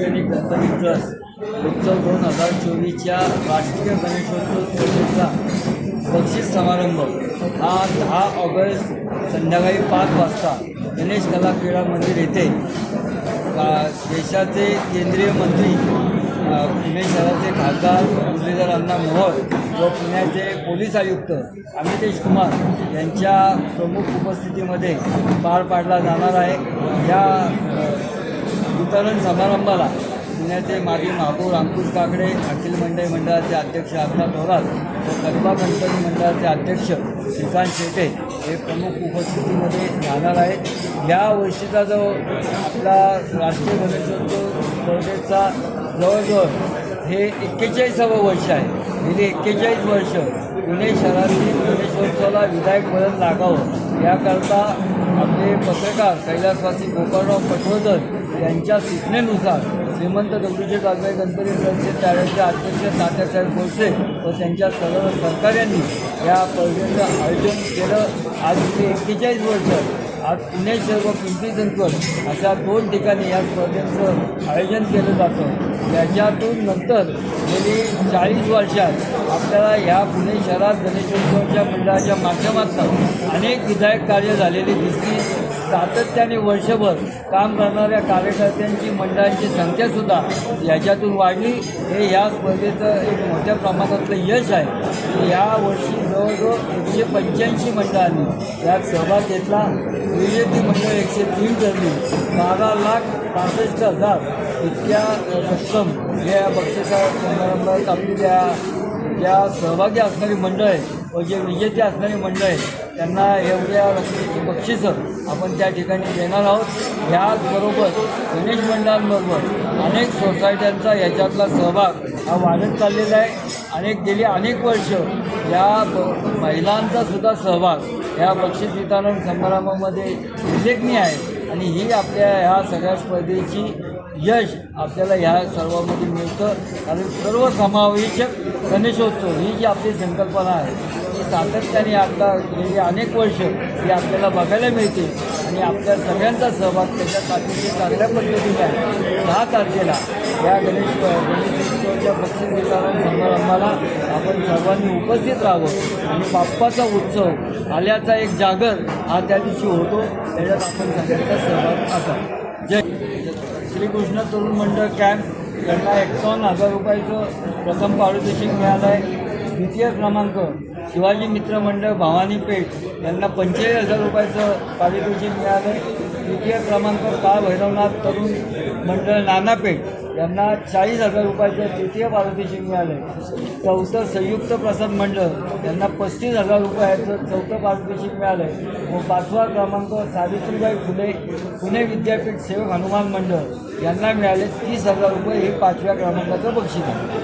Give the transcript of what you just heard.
Ganpati trust उत्सव दोन हजार चोवीसच्या राष्ट्रीय गणेशोत्सव स्पर्धेचा बक्षीस समारंभ. हा दहा ऑगस्ट संध्याकाळी पाच वाजता गणेश कला क्रीडा मंदिर येथे देशाचे केंद्रीय मंत्री पुणे शहराचे खासदार मुरलीधर अण्णा मोहोळ व पुण्याचे पोलीस आयुक्त अमितेश कुमार यांच्या प्रमुख उपस्थितीमध्ये पार पाडला जाणार आहे. या वितरण समारंभाला पुण्याचे माजी महापौर अंकुश काकडे अखिल मंडळी मंडळाचे अध्यक्ष आत्ता थोरात व कल्पा गणपती मंडळाचे अध्यक्ष श्रीकांत शेटे हे प्रमुख उपस्थितीमध्ये राहणार आहेत. या वर्षीचा जो आपला राष्ट्रीय गणेशोत्सव स्पर्धेचा जवळजवळ हे एक्केचाळीसावं वर्ष आहे. गेली एक्केचाळीस वर्ष पुणे शहरातील गणेशोत्सवाला विधायक वळण लागावं. याकरता आपले पत्रकार कैलासवासी गोपाळराव पटवर्धन यांच्या सूचनेनुसार श्रीमंत दगडूशेठ राजबाई गणपती ट्रस्टचे त्यावेळेचे अध्यक्ष तात्यासाहेब गोडसे व त्यांच्या सर्व सहकार्यांनी या स्पर्धेचं आयोजन केलं. आज ते एक्केचाळीस वर्ष आज पुणे शहर व पिंपरी चिंचवड अशा दोन ठिकाणी या स्पर्धेचं आयोजन केलं जातं. याच्यातून नंतर गेली चाळीस वर्षात आपल्याला ह्या पुणे शहरात गणेशोत्सवाच्या मंडळाच्या माध्यमातून अनेक विधायक कार्य झालेली दिसली सातत्याने वर्षभर काम करणाऱ्या कार्यकर्त्यांची मंडळांची संख्यासुद्धा याच्यातून वाढली. हे या स्पर्धेचं एक मोठ्या प्रमाणातलं यश आहे. या वर्षी जवळजवळ एकशे पंच्याऐंशी मंडळांनी यात सहभाग घेतला. विजेती मंडळ एकशे तीन ठरली बारा लाख पासष्ट हजार इतक्या रक्कम रक्कम या बक्षिसा समारंभात आपली त्या ज्या सहभागी असणारी मंडळ आहे व जे विजेते असणारी मंडळ आहे त्यांना एवढ्या रकमेची बक्षिसं आपण त्या ठिकाणी देणार आहोत. ह्याचबरोबर गणेश मंडळांबरोबर अनेक सोसायट्यांचा याच्यातला सहभाग हा वाढत चाललेला आहे. अनेक गेली अनेक वर्ष या महिलांचा सुद्धा सहभाग या बक्षीस वितरण समारंभामध्ये उल्लेखनीय आहे. आणि ही आपल्या ह्या सगळ्या स्पर्धेची यश आपल्याला ह्या सर्वामध्ये मिळतं. कारण सर्वसमावेशक गणेशोत्सव ही जी आपली संकल्पना आहे सातत्याने आता गेली अनेक वर्ष ही आपल्याला बघायला मिळते आणि आपल्या सगळ्यांचा सहभाग त्याच्यासाठी चांगल्या पद्धतीने आहे. दहा तारखेला या गणेश गणेशोत्सवाच्या पश्चिम वितरण समारंभाला आपण सर्वांनी उपस्थित राहावं. आणि बाप्पाचा उत्सव आल्याचा एक जागर हा त्या दिवशी होतो. त्याच्यात आपण सगळ्यांचा सहभाग असा जय श्रीकृष्ण तरुण मंडळ कॅम्प त्यांना एकावन्न हजार रुपयाचं प्रथम पारितोषिक मिळालं आहे द्वितीय क्रमांक शिवाजी मित्र मंडळ भवानी पेठ यांना पंचेचाळीस हजार रुपयाचं पारितोषिक मिळालं. आहे तृतीय क्रमांक काळ भैरवनाथ तरुण मंडळ नानापेठ यांना चाळीस हजार रुपयाचं तृतीय पारितोषिक मिळालं. चौथं संयुक्त प्रसाद मंडळ यांना पस्तीस हजार रुपयाचं चौथं पारितोषिक मिळालं. आहे व पाचवा क्रमांक सावित्रीबाई फुले पुणे विद्यापीठ सेवक हनुमान मंडळ यांना मिळाले तीस हजार रुपये. हे पाचव्या क्रमांकाचं बक्षीस आहे.